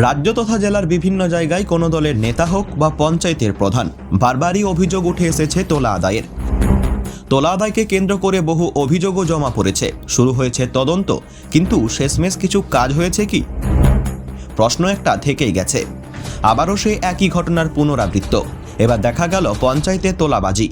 রাজ্য তথা জেলার বিভিন্ন জায়গায় কোনো দলের নেতা হোক বা পঞ্চায়েতের প্রধান, বারবারই অভিযোগ উঠে এসেছে তোলা আদায়ের। তোলা আদায়কে কেন্দ্র করে বহু অভিযোগও জমা পড়েছে। শুরু হয়েছে তদন্ত, কিন্তু শেষমেশ কিছু কাজ হয়েছে কি? প্রশ্ন একটা থেকেই গেছে। আবারও সে একই ঘটনার পুনরাবৃত্ত। এবার দেখা গেল পঞ্চায়েতে তোলাবাজি।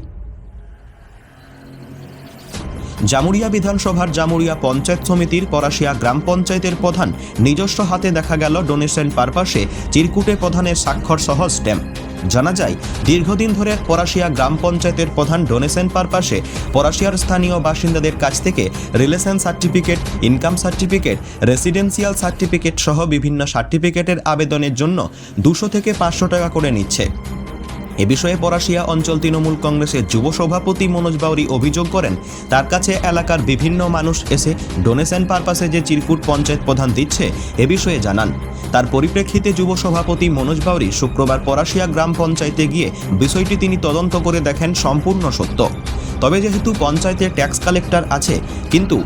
জামুরিয়া বিধানসভার জামুরিয়া পঞ্চায়েত সমিতির পরাশিয়া গ্রাম পঞ্চায়েতের প্রধান নিজস্ব হাতে দেখা গেল ডোনেশন পারপাসে চিরকুটে প্রধানের স্বাক্ষর সহ স্ট্যাম্প। জানা যায়, দীর্ঘদিন ধরে পরাশিয়া গ্রাম পঞ্চায়েতের প্রধান ডোনেশন পারপাসে পরাশিয়ার স্থানীয় বাসিন্দাদের কাছ থেকে relation certificate, income certificate, residential certificate সহ বিভিন্ন সার্টিফিকেটের আবেদনের জন্য দুশো থেকে পাঁচশো টাকা করে নিচ্ছে। এ বিষয়ে পরাশিয়া অঞ্চল তৃণমূল কংগ্রেসের যুব সভাপতি মনোজ বাউরি অভিযোগ করেন, তার কাছে এলাকার বিভিন্ন মানুষ এসে ডোনেশন পারপাসে যে চিরকুট পঞ্চায়েত প্রধান দিচ্ছে, এ বিষয়ে জানান। তার পরিপ্রেক্ষিতে যুব সভাপতি মনোজ বাউরি শুক্রবার পরাশিয়া গ্রাম পঞ্চায়েতে গিয়ে বিষয়টি তিনি তদন্ত করে দেখেন সম্পূর্ণ সত্য। তবে যেহেতু পঞ্চায়েতে ট্যাক্স কালেক্টর আছে, কিন্তু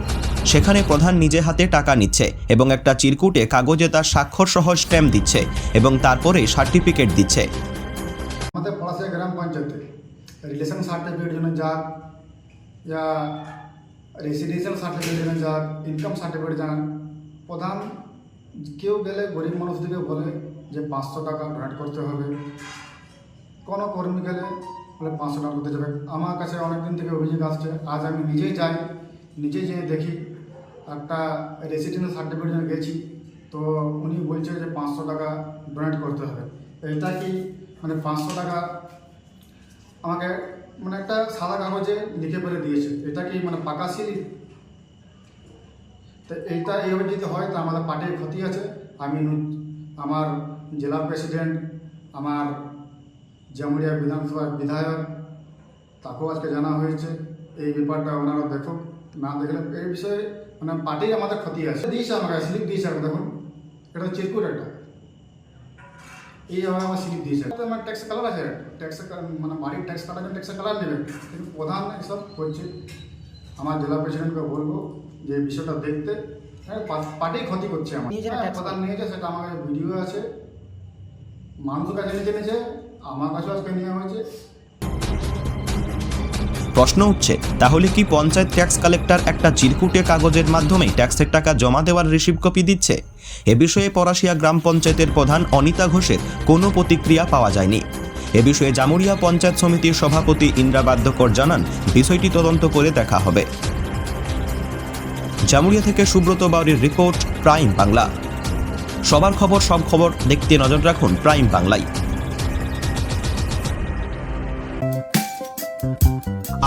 সেখানে প্রধান নিজে হাতে টাকা নিচ্ছে এবং একটা চিরকুটে কাগজে তার স্বাক্ষর সহ স্ট্যাম্প দিচ্ছে এবং তারপরে সার্টিফিকেট দিচ্ছে। রিলেশন সার্টিফিকেট জন্য যাক ইয়া রেসিডেন্সিয়াল সার্টিফিকেট জন্য যাক ইনকাম সার্টিফিকেট যাক, প্রধান কেউ গেলে গরিব মানুষদেরকে বলে যে পাঁচশো টাকা ডোনেট করতে হবে। কোনো কর্মী গেলে বলে পাঁচশো টাকা করতে যাবে। আমার কাছে অনেকদিন থেকে অভিযোগ আসছে, আজ আমি নিজেই যাই, নিজেই যেয়ে দেখি। একটা রেসিডেন্সিয়াল সার্টিফিকেট জন্য গেছি, তো উনি বলছে যে পাঁচশো টাকা ডোনেট করতে হবে। এটা কি মানে পাঁচশো টাকা আমাকে মানে একটা সাদা কাগজে লিখে করে দিয়েছে। এটা কি মানে পাকা সিল? তো এইটা এইভাবে যদি হয়, তো আমাদের পার্টির ক্ষতি আছে। আমি আমার জেলা প্রেসিডেন্ট, আমার জামুরিয়া বিধানসভার বিধায়ক, তাকেও আজকে জানা হয়েছে। এই ব্যাপারটা ওনারা দেখুক। না দেখলে এই বিষয়ে মানে পার্টির আমাদের ক্ষতি আছে। দিয়েছে আমাকে, স্লিপ দিয়েছে দেখুন। এটা চিরকুট একটা। এইভাবে আমার স্লিপ দিয়েছে তো আমার ট্যাক্স কালার আছে ট্যাক্স মানে বাড়ির ট্যাক্স কাটার জন্য ট্যাক্স কালার নেবে কিন্তু প্রধান এসব করছে আমার জেলা প্রেসিডেন্টকে বলব যে এই বিষয়টা দেখতে হ্যাঁ পা- পার্টি ক্ষতি করছে আমার নিজেরা হ্যাঁ, tax প্রধান নিয়েছে সেটা আমার কাছে ভিডিও আছে মানুষের কাছে নিজে নিয়েছে আমার কাছেও আজকে নেওয়া হয়েছে প্রশ্ন উঠছে, তাহলে কি পঞ্চায়েত ট্যাক্স কালেক্টর একটা চিরকুটে কাগজের মাধ্যমে ট্যাক্সের টাকা জমা দেওয়ার রিসিভ কপি দিচ্ছে? এ বিষয়ে পরাশিয়া গ্রাম পঞ্চায়েতের প্রধান অনিতা ঘোষের কোনো প্রতিক্রিয়া পাওয়া যায়নি। এ বিষয়ে জামুরিয়া পঞ্চায়েত সমিতির সভাপতি ইন্দ্রা বাদ্যকর জানান, বিষয়টি তদন্ত করে দেখা হবে। জামুরিয়া থেকে সুব্রত বাউরির রিপোর্ট, প্রাইম বাংলা। সবার খবর, সব খবর দেখতে নজর রাখুন প্রাইম বাংলায়।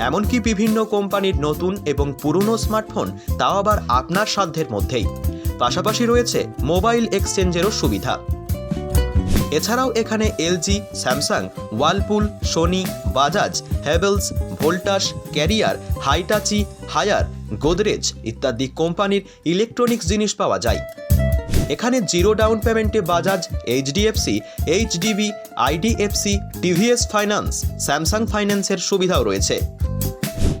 এমনকি বিভিন্ন কোম্পানির নতুন এবং পুরনো স্মার্টফোন তাও আবার আপনার সাধ্যের মধ্যেই। পাশাপাশি রয়েছে মোবাইল এক্সচেঞ্জেরও সুবিধা। এছাড়াও এখানে LG, Samsung, Whirlpool, Sony, Bajaj Havells Voltas, Carrier, Hitachi, Haier, Godrej ইত্যাদি কোম্পানির ইলেকট্রনিক্স জিনিস পাওয়া যায়। এখানে জিরো ডাউন পেমেন্টে Bajaj, HDFC, HDB, IDFC, TVS finance, Samsung ফাইন্যান্সের সুবিধাও রয়েছে।